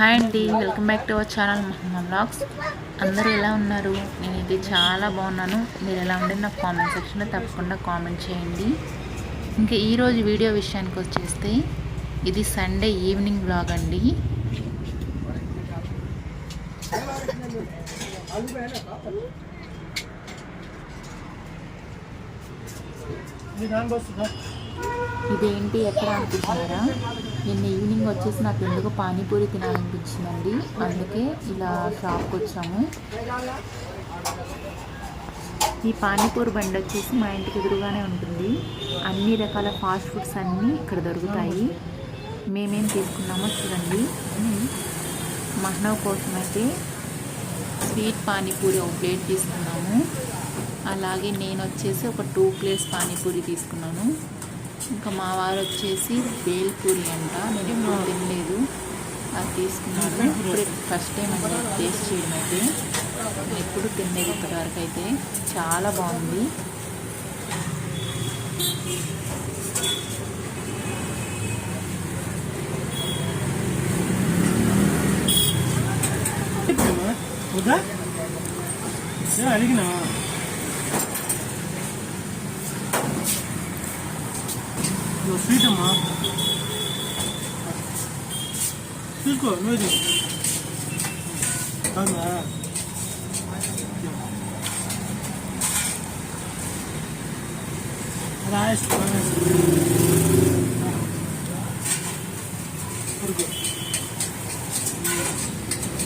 Hi అండి welcome back to our channel మహమ్మా blogs అందరూ ఎలా ఉన్నారు? నేనైతే చాలా బాగున్నాను. మీరు ఎలా ఉండే నాకు కామెంట్ సెక్షన్లో తప్పకుండా కామెంట్ చేయండి. ఇంకా ఈరోజు వీడియో విషయానికి వచ్చేస్తే ఇది సండే ఈవినింగ్ బ్లాగ్ అండి. ఇదేంటి ఎక్కడ అనిపిస్తున్నారా నిన్న ఈవినింగ్ వచ్చేసి నాకు ఎందుకు పానీపూరి తినాలనిపించిందండి. అందుకే ఇలా షాప్కి వచ్చాము. ఈ పానీపూరి బండి వచ్చేసి మా ఇంటికి ఎదురుగానే ఉంటుంది. అన్ని రకాల ఫాస్ట్ ఫుడ్స్ అన్నీ ఇక్కడ దొరుకుతాయి. మేమేం తీసుకున్నామో చూడండి. మహ్నవ్ కోసం అయితే స్వీట్ పానీపూరి ఒక ప్లేట్ తీసుకున్నాము. అలాగే నేను వచ్చేసి ఒక టూ ప్లేట్స్ పానీపూరి తీసుకున్నాను. ఇంకా మా వారు వచ్చేసి బేల్పూరి అంట. నేను ఎప్పుడు తినలేదు. అది తీసుకున్నాను. ఇప్పుడు ఫస్ట్ టైం అండి. టేస్ట్ చేయడం అయితే. నేను ఎప్పుడు తినలేదు ఇప్పటివరకు అయితే. చాలా బాగుంది. అడిగినా. ఇదిగో స్వీట్ అమ్మా చూసుకో నువ్వు తీసుకో అవునా రాయేసి ఉరుకు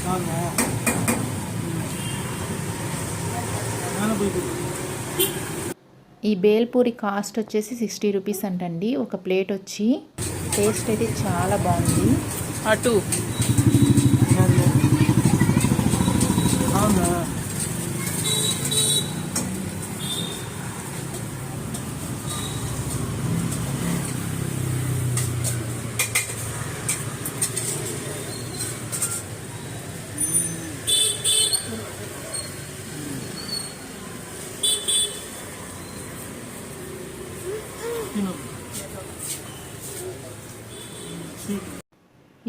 అవునా నానబోయి ఈ బేల్పూరి కాస్ట్ వచ్చేసి సిక్స్టీ రూపీస్ అంటండి. ఒక ప్లేట్ వచ్చి టేస్ట్ అయితే చాలా బాగుంది. అటు.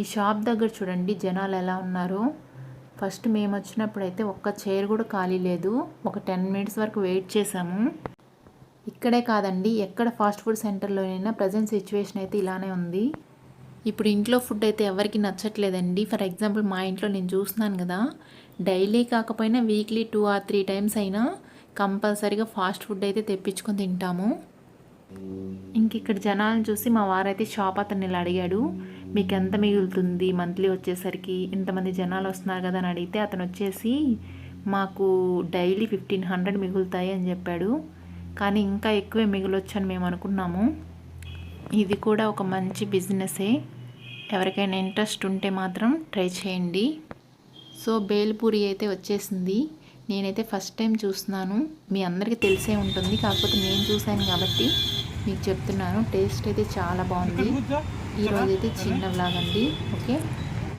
ఈ షాప్ దగ్గర చూడండి జనాలు ఎలా ఉన్నారో. ఫస్ట్ మేము వచ్చినప్పుడు అయితే ఒక్క చైర్ కూడా ఖాళీ లేదు. ఒక టెన్ మినిట్స్ వరకు వెయిట్ చేసాము ఇక్కడే కాదండి ఎక్కడ ఫాస్ట్ ఫుడ్ సెంటర్లోనైనా ప్రజెంట్ సిచ్యువేషన్ అయితే ఇలానే ఉంది. ఇప్పుడు ఇంట్లో ఫుడ్ అయితే ఎవరికి నచ్చట్లేదండి. ఫర్ ఎగ్జాంపుల్ మా ఇంట్లో నేను చూస్తున్నాను కదా డైలీ కాకపోయినా weekly two or three times అయినా కంపల్సరీగా ఫాస్ట్ ఫుడ్ అయితే తెప్పించుకొని తింటాము. ఇంక ఇక్కడ జనాలను చూసి మా వారైతే షాప్ అతన్ని ఇలా అడిగాడు మీకు ఎంత మిగులుతుంది మంత్లీ వచ్చేసరికి? ఇంతమంది జనాలు వస్తున్నారు కదా అని అడిగితే అతను వచ్చేసి మాకు డైలీ ఫిఫ్టీన్ హండ్రెడ్ మిగులుతాయి అని చెప్పాడు. కానీ ఇంకా ఎక్కువే మిగులొచ్చు అని మేము అనుకున్నాము. ఇది కూడా ఒక మంచి బిజినెసే. ఎవరికైనా ఇంట్రెస్ట్ ఉంటే మాత్రం ట్రై చేయండి. సో బేల్పూరి అయితే వచ్చేసింది. నేనైతే ఫస్ట్ టైం చూస్తున్నాను. మీ అందరికీ తెలిసే ఉంటుంది. కాకపోతే నేను చూశాను కాబట్టి మీకు చెప్తున్నాను. టేస్ట్ అయితే చాలా బాగుంది. ఈరోజు అయితే చిన్న వ్లాగ్ అండి ఓకే?